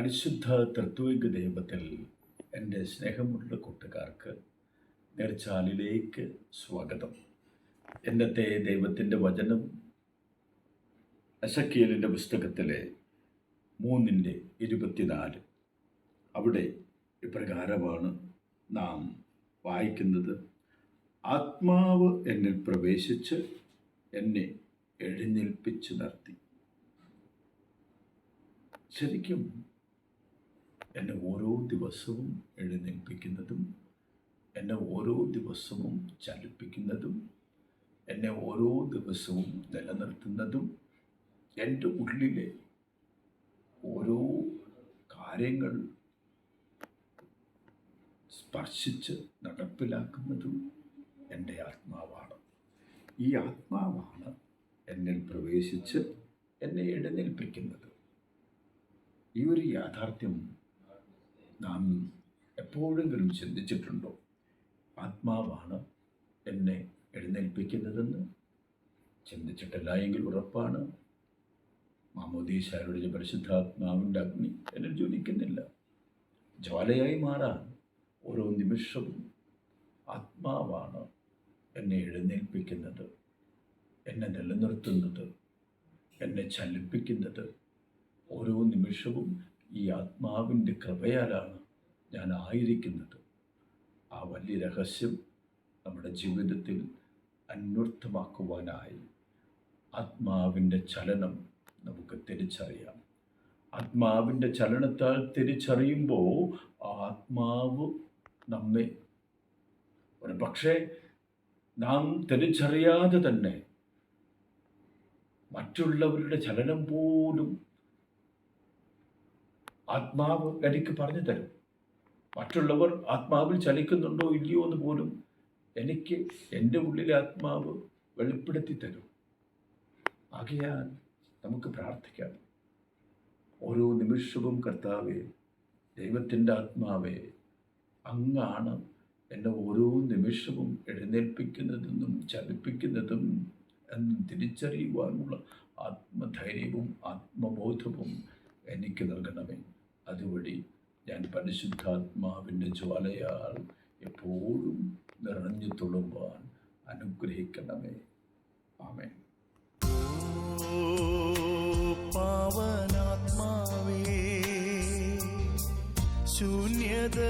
പരിശുദ്ധ തത്വിക ദൈവത്തിൽ എന്റെ സ്നേഹമുള്ള കൂട്ടുകാർക്ക് നേർച്ചാലിലേക്ക് സ്വാഗതം. എന്നത്തെ ദൈവത്തിന്റെ വചനം അസക്കിയലിന്റെ പുസ്തകത്തിലെ മൂന്നിന്റെ ഇരുപത്തിനാല്. അവിടെ ഇപ്രകാരമാണ് നാം വായിക്കുന്നത്. ആത്മാവ് എന്നിൽ പ്രവേശിച്ച് എന്നെ എഴുന്നേൽപ്പിച്ച് നിർത്തി. ശരിക്കും എന്നെ ഓരോ ദിവസവും എഴുന്നേൽപ്പിക്കുന്നതും എന്നെ ഓരോ ദിവസവും ചലിപ്പിക്കുന്നതും എന്നെ ഓരോ ദിവസവും നിലനിർത്തുന്നതും എന്റെ ഉള്ളിലെ ഓരോ കാര്യങ്ങൾ സ്പർശിച്ച് നടപ്പിലാക്കുന്നതും എന്റെ ആത്മാവാണ്. ഈ ആത്മാവാണ് എന്നിൽ പ്രവേശിച്ച് എന്നെ എഴുന്നേൽപ്പിക്കുന്നത്. ഈ ഒരു യാഥാർത്ഥ്യം നാം എപ്പോഴെങ്കിലും ചിന്തിച്ചിട്ടുണ്ടോ ആത്മാവാണ് എന്നെ എഴുന്നേൽപ്പിക്കുന്നതെന്ന്? ചിന്തിച്ചിട്ടില്ല എങ്കിൽ ഉറപ്പാണ്. മാമോദീശാരുടെ പരിശുദ്ധാത്മാവിന്റെ അഗ്നി എന്നെ ജ്വലിക്കുന്നില്ല. ജ്വാലയായി മാറാൻ ഓരോ നിമിഷവും ആത്മാവാണ് എന്നെ എഴുന്നേൽപ്പിക്കുന്നത് എന്നെ നിലനിർത്തുന്നത് എന്നെ ചലിപ്പിക്കുന്നത്. ഓരോ നിമിഷവും ഈ ആത്മാവിന്റെ കൃപയാലാണ് ഞാൻ ആയിരിക്കുന്നത്. ആ വലിയ രഹസ്യം നമ്മുടെ ജീവിതത്തിൽ അന്വർത്ഥമാക്കുവാനായി ആത്മാവിന്റെ ചലനം നമുക്ക് തിരിച്ചറിയാം. ആത്മാവിന്റെ ചലനത്താൽ തിരിച്ചറിയുമ്പോൾ ആത്മാവ് നമ്മെ ഒരു പക്ഷേ നാം തിരിച്ചറിയാതെ തന്നെ മറ്റുള്ളവരുടെ ചലനം പോലും ആത്മാവ് എനിക്ക് പറഞ്ഞു തരും. മറ്റുള്ളവർ ആത്മാവിൽ ചലിക്കുന്നുണ്ടോ ഇല്ലയോ എന്ന് പോലും എനിക്ക് എന്റെ ഉള്ളിലെ ആത്മാവ് വെളിപ്പെടുത്തി തരും. ആകയാൽ നമുക്ക് പ്രാർത്ഥിക്കാം. ഓരോ നിമിഷവും കർത്താവേ ദൈവത്തിന്റെ ആത്മാവേ അങ്ങാണ് എന്നെ ഓരോ നിമിഷവും എഴുന്നേൽപ്പിക്കുന്നതെന്നും ചലിപ്പിക്കുന്നതും എന്ന് തിരിച്ചറിയുവാനുള്ള ആത്മധൈര്യവും ആത്മബോധവും എനിക്ക് നൽകണമേ. അതുവഴി ഞാൻ പരിശുദ്ധാത്മാവിന്റെ ജ്വാലയാൽ എപ്പോഴും നിറഞ്ഞു തുളുമ്പാൻ അനുഗ്രഹിക്കണമേ. ആമേൻ. പാവനാത്മാവേ ശൂന്യത